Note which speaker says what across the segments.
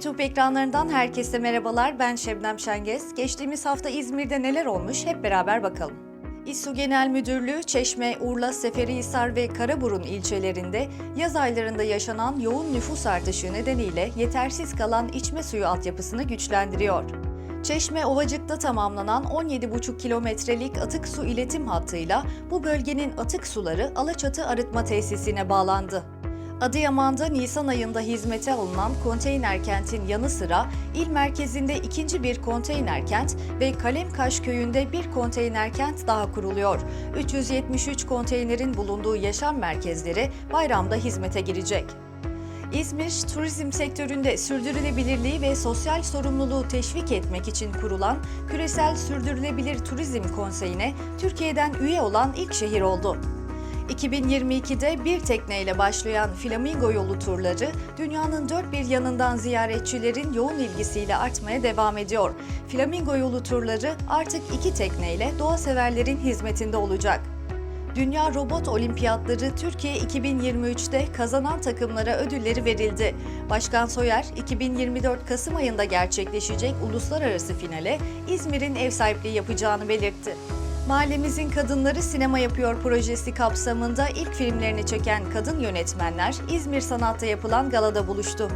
Speaker 1: Türk ekranlarından herkese merhabalar. Ben Şebnem Şengez. Geçtiğimiz hafta İzmir'de neler olmuş hep beraber bakalım. İSSU Genel Müdürlüğü, Çeşme, Urla, Seferihisar ve Karaburun ilçelerinde yaz aylarında yaşanan yoğun nüfus artışı nedeniyle yetersiz kalan içme suyu altyapısını güçlendiriyor. Çeşme Ovacık'ta tamamlanan 17,5 kilometrelik atık su iletim hattıyla bu bölgenin atık suları Alaçatı Arıtma Tesisine bağlandı. Adıyaman'da Nisan ayında hizmete alınan konteyner kentin yanı sıra il merkezinde ikinci bir konteyner kent ve Kalemkaş köyünde bir konteyner kent daha kuruluyor. 373 konteynerin bulunduğu yaşam merkezleri bayramda hizmete girecek. İzmir, turizm sektöründe sürdürülebilirliği ve sosyal sorumluluğu teşvik etmek için kurulan Küresel Sürdürülebilir Turizm Konseyi'ne Türkiye'den üye olan ilk şehir oldu. 2022'de bir tekneyle başlayan Flamingo yolu turları dünyanın dört bir yanından ziyaretçilerin yoğun ilgisiyle artmaya devam ediyor. Flamingo yolu turları artık iki tekneyle doğa severlerin hizmetinde olacak. Dünya Robot Olimpiyatları Türkiye 2023'te kazanan takımlara ödülleri verildi. Başkan Soyer, 2024 Kasım ayında gerçekleşecek uluslararası finale İzmir'in ev sahipliği yapacağını belirtti. Mahallemizin Kadınları Sinema Yapıyor projesi kapsamında ilk filmlerini çeken kadın yönetmenler İzmir Sanat'ta yapılan galada buluştu.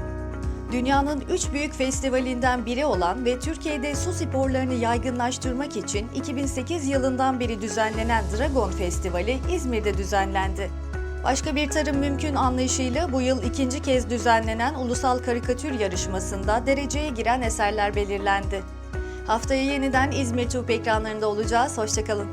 Speaker 1: Dünyanın üç büyük festivalinden biri olan ve Türkiye'de su sporlarını yaygınlaştırmak için 2008 yılından beri düzenlenen Dragon Festivali İzmir'de düzenlendi. Başka bir tarım mümkün anlayışıyla bu yıl ikinci kez düzenlenen ulusal karikatür yarışmasında dereceye giren eserler belirlendi. Haftaya yeniden İzmir Tuğ ekranlarında olacağız. Hoşçakalın.